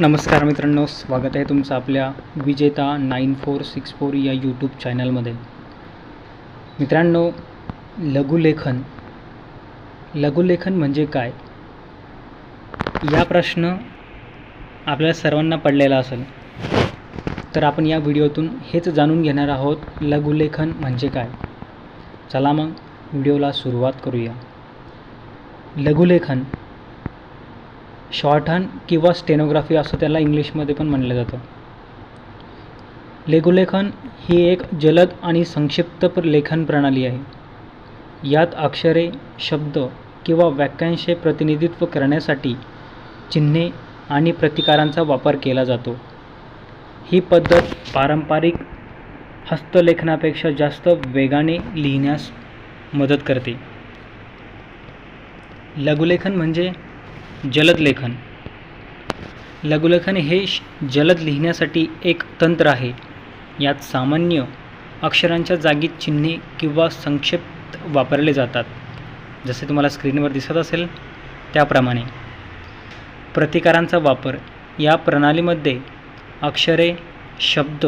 नमस्कार मित्रांनो स्वागत आहे तुमचं आपल्या विजेता नाईन फोर सिक्स फोर या यूट्यूब चॅनलमध्ये. मित्रांनो लघुलेखन. लघुलेखन म्हणजे काय? या प्रश्न आपल्या सर्वांना पडलेला असेल. तर आपण या व्हिडिओतून हेच जाणून घेणार आहोत लघुलेखन म्हणजे काय? चला मग व्हिडिओला सुरुवात करूया. लघुलेखन. शॉर्टहँड किंवा स्टेनोग्राफी असं त्याला इंग्लिशमध्ये पण म्हणलं जातं. लघुलेखन ही एक जलद आणि संक्षिप्त लेखन प्रणाली आहे. यात अक्षरे शब्द किंवा वाक्यांचे प्रतिनिधित्व करण्यासाठी चिन्हे आणि प्रतिकारांचा वापर केला जातो. ही पद्धत पारंपरिक हस्तलेखनापेक्षा जास्त वेगाने लिहिण्यास मदत करते. लघुलेखन म्हणजे जलद लेखन लघुलेखन हे श- जलद लिहिण्यासाठी एक तंत्र आहे. यात सामान्य अक्षरांच्या जागी चिन्हे किंवा संक्षिप्त वापरले जातात. जसे तुम्हाला स्क्रीनवर दिसत असेल त्याप्रमाणे. प्रतिकारांचा वापर. या प्रणालीमध्ये अक्षरे शब्द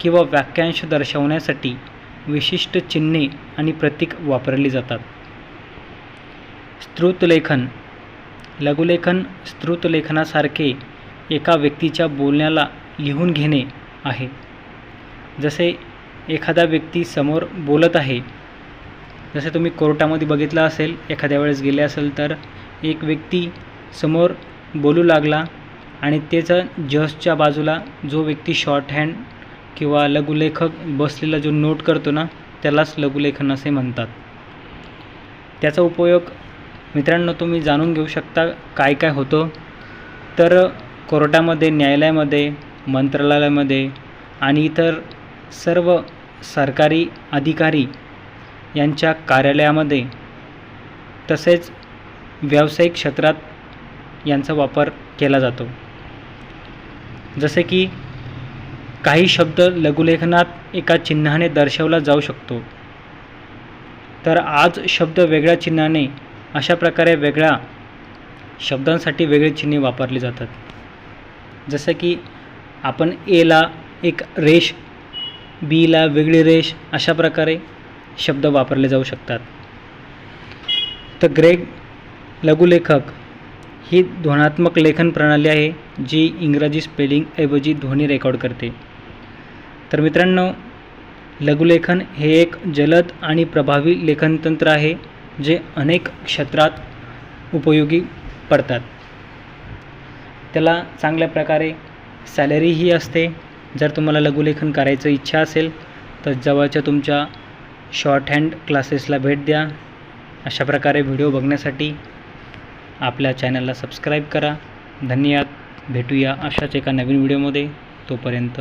किंवा वाक्यांश दर्शवण्यासाठी विशिष्ट चिन्हे आणि प्रतीक वापरली जातात. स्त्रुतलेखन लघुलेखन स्तुतलेखनासारखे एका व्यक्तीच्या बोलण्याला लिहून घेणे आहे. जसे एखादा व्यक्ती समोर बोलत आहे जसे तुम्ही कोर्टामध्ये बघितलं असेल एखाद्या वेळेस गेले असेल तर एक व्यक्ती समोर बोलू लागला आणि त्याचा जजच्या बाजूला जो व्यक्ती शॉर्ट हँड किंवा लघुलेखक बसलेला जो नोट करतो ना त्यालाच लघुलेखन असे म्हणतात. त्याचा उपयोग मित्रांनो तुम्ही जाणून घेऊ शकता काय काय होतं. तर कोर्टामध्ये न्यायालयामध्ये मंत्रालयामध्ये आणि इतर सर्व सरकारी अधिकारी यांच्या कार्यालयामध्ये तसेच व्यावसायिक क्षेत्रात यांचा वापर केला जातो. जसे की काही शब्द लघुलेखनात एका चिन्हाने दर्शवला जाऊ शकतो. तर आज शब्द वेगळ्या चिन्हाने अशा प्रकारे वेगळ्या शब्दांसाठी वेगळी चिन्हे वापरली जातात. जसं की आपण एला एक रेष बीला वेगळी रेष अशा प्रकारे शब्द वापरले जाऊ शकतात. तर ग्रेग लघुलेखक ही ध्वनात्मक लेखन प्रणाली आहे जी इंग्रजी स्पेलिंग ऐवजी ध्वनी रेकॉर्ड करते. तर मित्रांनो लघुलेखन हे एक जलद आणि प्रभावी लेखनतंत्र आहे. जे अनेक क्षेत्रात उपयोगी पडतात. त्याला चांगल्या प्रकारे सॅलरीही असते. जर तुम्हाला लघुलेखन करायचं इच्छा असेल तर जवळच्या तुमच्या शॉर्ट हँड क्लासेसला भेट द्या. अशा प्रकारे व्हिडिओ बघण्यासाठी आपल्या चॅनलला सबस्क्राईब करा. धन्यवाद. भेटूया अशाच एका नवीन व्हिडिओमध्ये तोपर्यंत